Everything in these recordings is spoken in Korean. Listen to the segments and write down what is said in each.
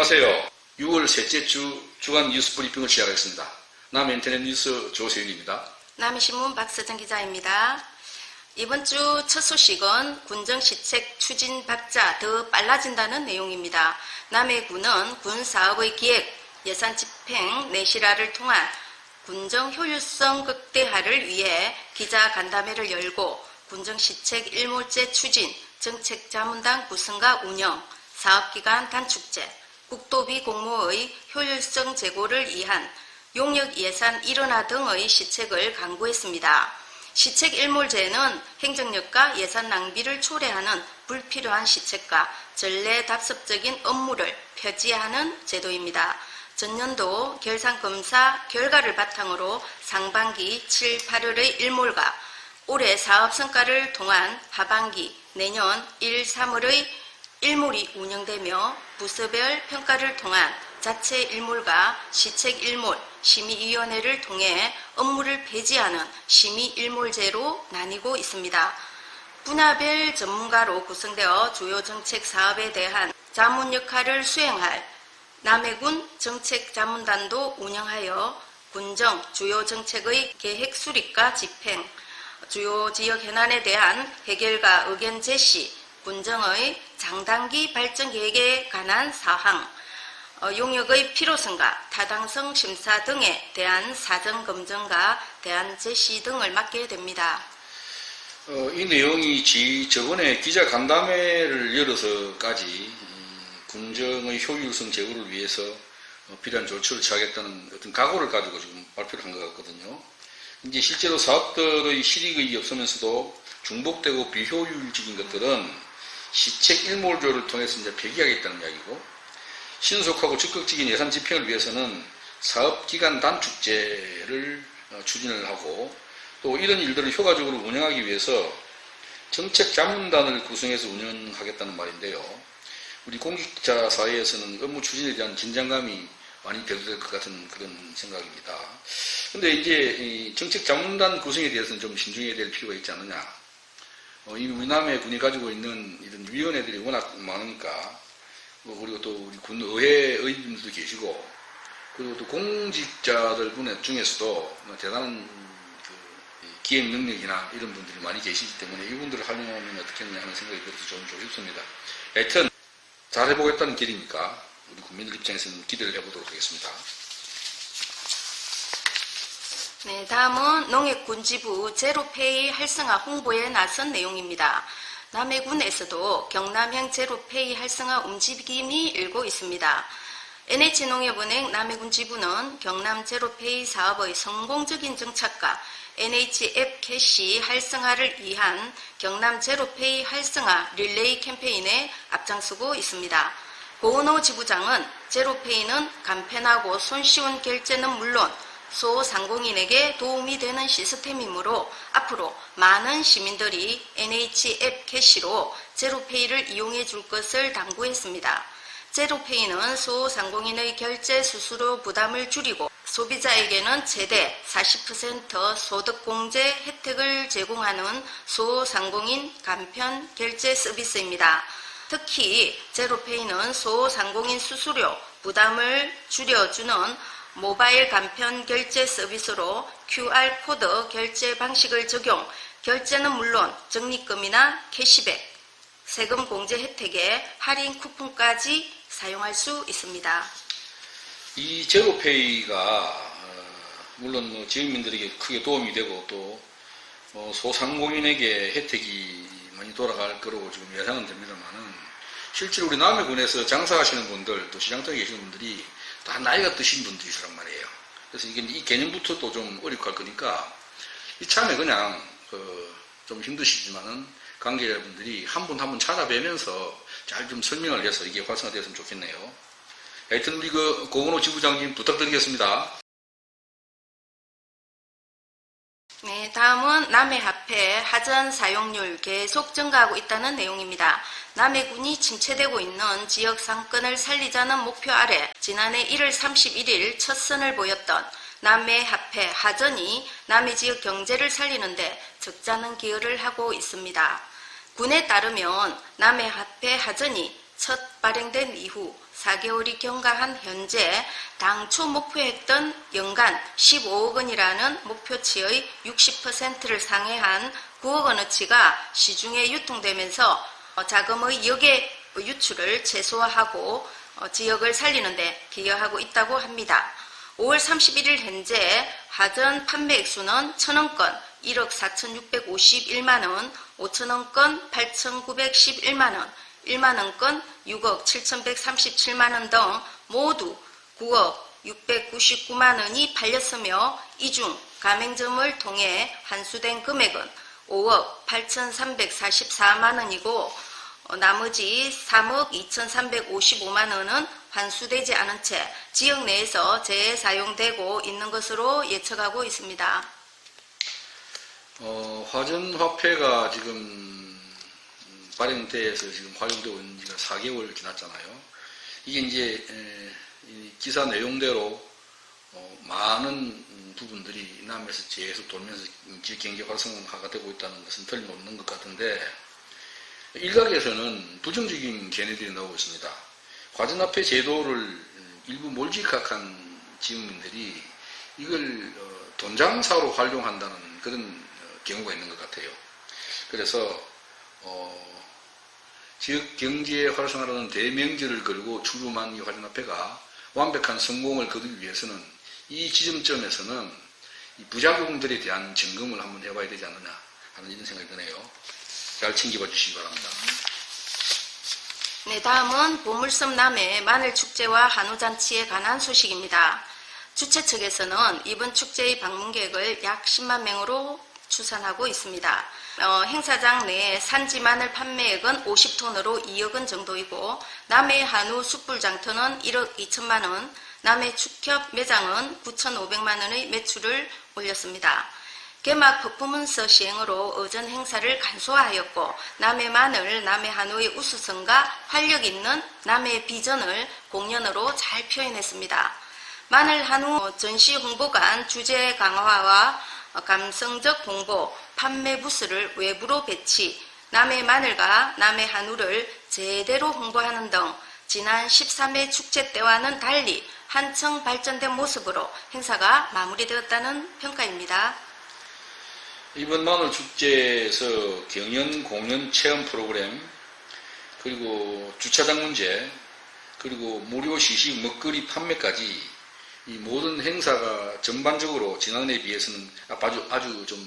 안녕하세요. 6월 셋째 주 주간 뉴스 브리핑을 시작하겠습니다. 남 인터넷 뉴스 조세윤입니다. 남이신문 박서정 기자입니다. 이번 주 첫 소식은 군정 시책 추진 박자 더 빨라진다는 내용입니다. 남해군은 군 사업의 기획, 예산 집행, 내실화를 통한 군정 효율성 극대화를 위해 기자 간담회를 열고 군정 시책 일몰제 추진, 정책 자문단 구성과 운영, 사업기간 단축제, 국도비 공모의 효율성 제고를 위한 용역 예산 일원화 등의 시책을 강구했습니다. 시책 일몰제는 행정력과 예산 낭비를 초래하는 불필요한 시책과 전례 답습적인 업무를 표지하는 제도입니다. 전년도 결산검사 결과를 바탕으로 상반기 7, 8월의 일몰과 올해 사업 성과를 통한 하반기 내년 1, 3월의 일몰이 운영되며 부서별 평가를 통한 자체 일몰과 시책 일몰 심의위원회를 통해 업무를 배제하는 심의 일몰제로 나뉘고 있습니다. 분야별 전문가로 구성되어 주요 정책 사업에 대한 자문 역할을 수행할 남해군 정책자문단도 운영하여 군정 주요 정책의 계획 수립과 집행, 주요 지역 현안에 대한 해결과 의견 제시, 군정의 장단기 발전 계획에 관한 사항, 어, 용역의 필요성과 타당성 심사 등에 대한 사전 검증과 대안 제시 등을 맡게 됩니다. 어, 이 내용이 지 저번에 기자 간담회를 열어서까지 이 군정의 효율성 제고를 위해서 어, 필요한 조치를 취하겠다는 어떤 각오를 가지고 지금 발표를 한 것 같거든요. 이제 실제로 사업들의 실익이 없으면서도 중복되고 비효율적인 것들은 시책 일몰조를 통해서 이제 폐기하겠다는 이야기고 신속하고 적극적인 예산 집행을 위해서는 사업 기간 단축제를 어, 추진을 하고 또 이런 일들을 효과적으로 운영하기 위해서 정책 자문단을 구성해서 운영하겠다는 말인데요. 우리 공직자 사이에서는 업무 추진에 대한 긴장감이 많이 대두될 것 같은 그런 생각입니다. 근데 이제 이 정책 자문단 구성에 대해서는 좀 신중해야 될 필요가 있지 않느냐. 어, 이 우리 남해 군이 가지고 있는 이런 위원회들이 워낙 많으니까 뭐 그리고 또 우리 군 의회 의원님들도 계시고 그리고 또 공직자들 분 중에서도 뭐 대단한 그 기획 능력이나 이런 분들이 많이 계시기 때문에 이분들을 활용하면 어떻겠느냐 하는 생각이 들어서 좀 조심스럽습니다. 하여튼 잘해보겠다는 길이니까 우리 국민들 입장에서는 기대를 해보도록 하겠습니다. 네, 다음은 농협군지부 제로페이 활성화 홍보에 나선 내용입니다. 남해군에서도 경남형 제로페이 활성화 움직임이 일고 있습니다. NH농협은행 남해군 지부는 경남 제로페이 사업의 성공적인 정착과 NH앱 캐시 활성화를 위한 경남 제로페이 활성화 릴레이 캠페인에 앞장서고 있습니다. 고은호 지부장은 제로페이는 간편하고 손쉬운 결제는 물론 소상공인에게 도움이 되는 시스템이므로 앞으로 많은 시민들이 NH앱 캐시로 제로페이를 이용해 줄 것을 당부했습니다. 제로페이는 소상공인의 결제 수수료 부담을 줄이고 소비자에게는 최대 40% 소득공제 혜택을 제공하는 소상공인 간편 결제 서비스입니다. 특히 제로페이는 소상공인 수수료 부담을 줄여주는 모바일 간편 결제 서비스로 QR코드 결제 방식을 적용, 결제는 물론 적립금이나 캐시백, 세금 공제 혜택에 할인 쿠폰까지 사용할 수 있습니다. 이 제로페이가 어, 물론 뭐 지역민들에게 크게 도움이 되고 또 어, 소상공인에게 혜택이 많이 돌아갈 거라고 지금 예상은 됩니다만은 실제로 우리 남해군에서 장사하시는 분들 또 시장통에 계시는 분들이 다 나이가 드신 분들이시란 말이에요. 그래서 이게 이 개념부터도 좀 어렵고 할 거니까 이참에 그냥 그, 좀 힘드시지만은 관계자분들이 한 분 한 분 찾아뵈면서 잘 좀 설명을 해서 이게 활성화되었으면 좋겠네요. 하여튼 우리 그 고은호 지부장님 부탁드리겠습니다. 남해화폐 하전 사용률 계속 증가하고 있다는 내용입니다. 남해군이 침체되고 있는 지역 상권을 살리자는 목표 아래 지난해 1월 31일 첫 선을 보였던 남해화폐 하전이 남해 지역 경제를 살리는데 적잖은 기여를 하고 있습니다. 군에 따르면 남해화폐 하전이 첫 발행된 이후 4개월이 경과한 현재 당초 목표했던 연간 15억 원이라는 목표치의 60%를 상회한 9억 원어치가 시중에 유통되면서 어, 자금의 역의 유출을 최소화하고 어, 지역을 살리는데 기여하고 있다고 합니다. 5월 31일 현재 하전 판매 액수는 1,000원건 1억 4,651만 원, 5,000원 건 8,911만 원, 1만 원건 6억 7,137만 원 등 모두 9억 699만 원이 팔렸으며 이 중 가맹점을 통해 환수된 금액은 5억 8,344만 원이고 어, 나머지 3억 2,355만 원은 환수되지 않은 채 지역 내에서 재사용되고 있는 것으로 예측하고 있습니다. 어, 화전화폐가 지금 음, 발행돼서 지금 활용되고 있는 지가 4개월 지났잖아요. 이게 이제 기사 내용대로 어, 많은 음, 부분들이 남에서 계속 돌면서 경제 활성화가 되고 있다는 것은 틀림없는 것 같은데 일각에서는 부정적인 견해들이 나오고 있습니다. 과전화폐 제도를 음, 일부 몰직학한 지역민들이 이걸 어, 돈장사로 활용한다는 그런 어, 경우가 있는 것 같아요. 그래서 어, 지역 경제 활성화라는 대명제를 걸고 출범한 이 화전화폐가 완벽한 성공을 거두기 위해서는 이 지점점에서는 이 부작용들에 대한 점검을 한번 해봐야 되지 않느냐 하는 이런 생각이 드네요. 잘 챙겨봐 주시기 바랍니다. 네, 다음은 보물섬 남해 마늘 축제와 한우잔치에 관한 소식입니다. 주최 측에서는 이번 축제의 방문 계획을 약 10만 명으로 추산하고 있습니다. 어, 행사장 내 산지 마늘 판매액은 50톤으로 2억 원 정도이고 남해 한우 숯불 장터는 1억 2천만 원, 남해 축협 매장은 9,500만 원의 매출을 올렸습니다. 개막 퍼포먼스 시행으로 어전 행사를 간소화하였고 남해 마늘, 남해 한우의 우수성과 활력 있는 남해 비전을 공연으로 잘 표현했습니다. 마늘 한우 전시 홍보관 주제 강화와 감성적 홍보, 판매 부스를 외부로 배치, 남해 마늘과 남해 한우를 제대로 홍보하는 등 지난 13회 축제 때와는 달리 한층 발전된 모습으로 행사가 마무리되었다는 평가입니다. 이번 마늘 축제에서 경연, 공연, 체험 프로그램, 그리고 주차장 문제, 그리고 무료 시식 먹거리 판매까지 이 모든 행사가 전반적으로 지난해에 비해서는 아주, 아주 좀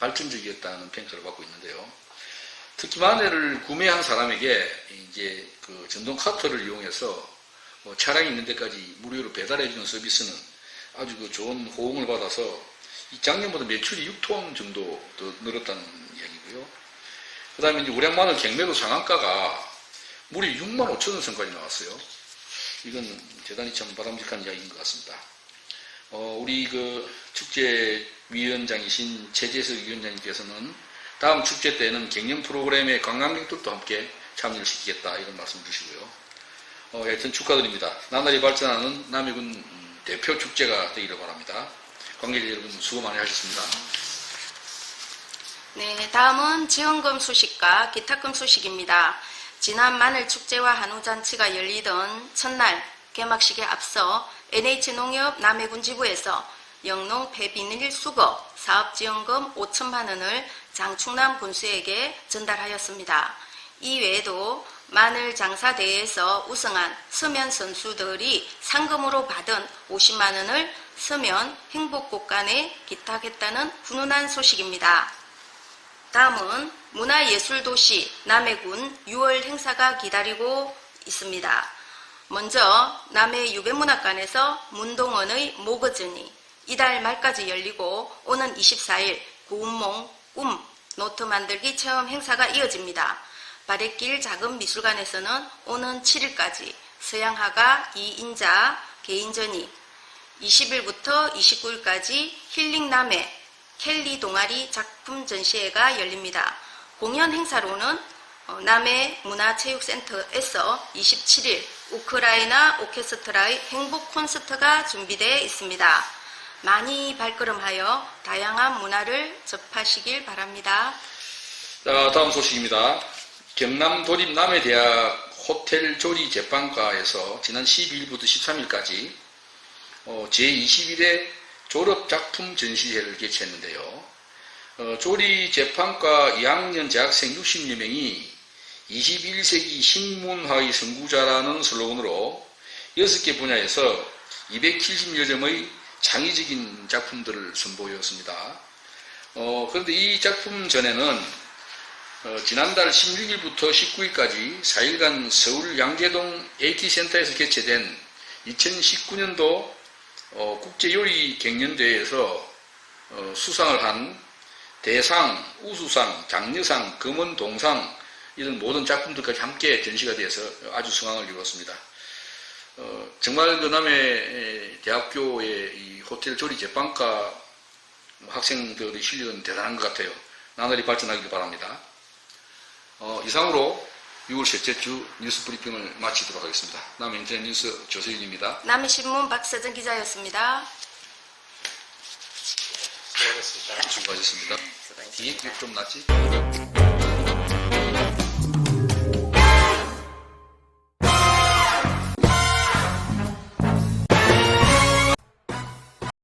발전적이었다는 평가를 받고 있는데요. 특히 마늘을 구매한 사람에게 이제 그 전동 카터를 이용해서 뭐 차량이 있는 데까지 무료로 배달해주는 서비스는 아주 그 좋은 호응을 받아서 이 작년보다 매출이 6톤 정도 더 늘었다는 이야기고요. 그 다음에 이제 우량 마늘 경매로 상한가가 무려 6만 5천 원 선까지 나왔어요. 이건 대단히 참 바람직한 이야기인 것 같습니다. 어, 우리 그 축제 위원장이신 최재석 위원장님께서는 다음 축제 때는 경연 프로그램에 관광객들도 함께 참여를 시키겠다 이런 말씀 주시고요. 어, 하여튼 축하드립니다. 나날이 발전하는 남해군 음, 대표 축제가 되기를 바랍니다. 관계자 여러분 수고 많이 하셨습니다. 네, 다음은 지원금 소식과 기타금 소식입니다. 지난 마늘 축제와 한우 잔치가 열리던 첫날 개막식에 앞서 NH농협 남해군 지부에서 영농 폐비닐 수거 사업 지원금 5천만 원을 장충남 군수에게 전달하였습니다. 이 외에도 마늘 장사 대회에서 우승한 서면 선수들이 상금으로 받은 50만 원을 서면 행복곡간에 기탁했다는 훈훈한 소식입니다. 다음은 문화예술도시 남해군 6월 행사가 기다리고 있습니다. 먼저 남해 유배문학관에서 문동원의 모거전이 이달 말까지 열리고 오는 24일 구운몽 꿈 노트 만들기 체험 행사가 이어집니다. 바래길 작은 미술관에서는 오는 7일까지 서양화가 2인자 개인전이 20일부터 29일까지 힐링 남해 켈리 동아리 작품 전시회가 열립니다. 공연 행사로는 어, 남해 문화체육센터에서 27일 우크라이나 오케스트라의 행복 콘서트가 준비되어 있습니다. 많이 발걸음하여 다양한 문화를 접하시길 바랍니다. 자, 다음 소식입니다. 경남 도립 남해대학 호텔 조리 제빵과에서 지난 12일부터 13일까지 제21회 졸업 작품 전시회를 개최했는데요. 어, 조리 제빵과 2학년 재학생 60여 명이 21세기 식문화의 선구자라는 슬로건으로 6개 분야에서 270여 점의 창의적인 작품들을 선보였습니다. 어, 그런데 이 작품 전에는 어, 지난달 16일부터 19일까지 4일간 서울 양재동 AT센터에서 개최된 2019년도 어, 국제요리 갱년대회에서 어, 수상을 한 대상, 우수상, 장려상, 금원동상 이런 모든 작품들까지 함께 전시가 되어서 아주 성황을 이루었습니다. 어, 정말 그 남해 대학교의 이 호텔 조리 제빵과 학생들의 실력은 대단한 것 같아요. 나날이 발전하길 바랍니다. 어, 이상으로 6월 셋째 주 뉴스 브리핑을 마치도록 하겠습니다. 남해 인터넷 뉴스 조세윤입니다. 남해신문 박서정 기자였습니다. 수고하셨습니다. 수고하셨습니다. 수고하셨습니다. 뒤에 좀 낫지?